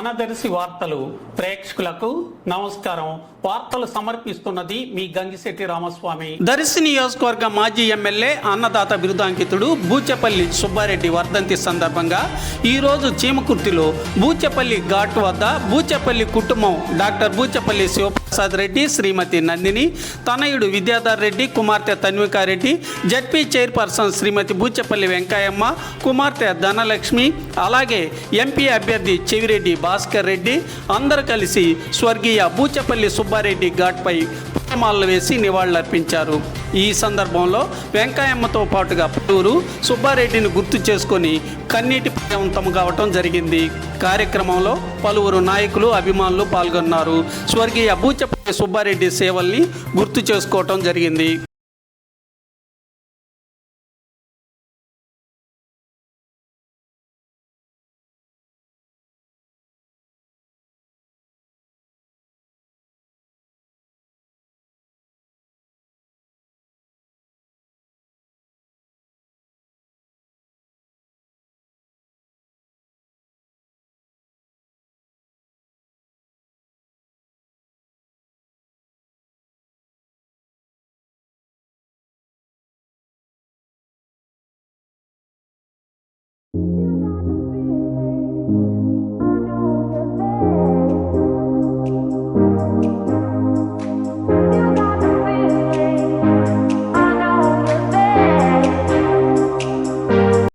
మనదర్శి వార్తలు ప్రేక్షకులకు నమస్కారం. వార్తలు సమర్పిస్తున్నది మీ గంగిశెట్టి రామస్వామి. దర్శి నియోజకవర్గ మాజీ ఎమ్మెల్యే అన్నదాత బిరుదాంకితుడు బూచెపల్లి సుబ్బారెడ్డి వర్ధంతి సందర్భంగా ఈరోజు చీమకుర్తిలో బూచెపల్లి ఘాట్ వద్ద బూచెపల్లి కుటుంబం డాక్టర్ బూచెపల్లి శివప్రసాద్ రెడ్డి శ్రీమతి నందిని తనయుడు విద్యాధర్ రెడ్డి కుమార్తె తన్వికారెడ్డి జడ్పీ చైర్పర్సన్ శ్రీమతి బూచెపల్లి వెంకయ్యమ్మ కుమార్తె ధనలక్ష్మి అలాగే ఎంపీ అభ్యర్థి చెవిరెడ్డి భాస్కర్ రెడ్డి అందరూ కలిసి స్వర్గీయ బూచెపల్లి సుబ్బారెడ్డి ఘాట్పై పూలమాలలు వేసి నివాళులర్పించారు. ఈ సందర్భంలో వెంకయ్యమ్మతో పాటుగా పలువురు సుబ్బారెడ్డిని గుర్తు చేసుకొని కన్నీటి పర్యంతం కావటం జరిగింది. కార్యక్రమంలో పలువురు నాయకులు అభిమానులు పాల్గొన్నారు. స్వర్గీయ బూచపల్లి సుబ్బారెడ్డి సేవల్ని గుర్తు చేసుకోవటం జరిగింది.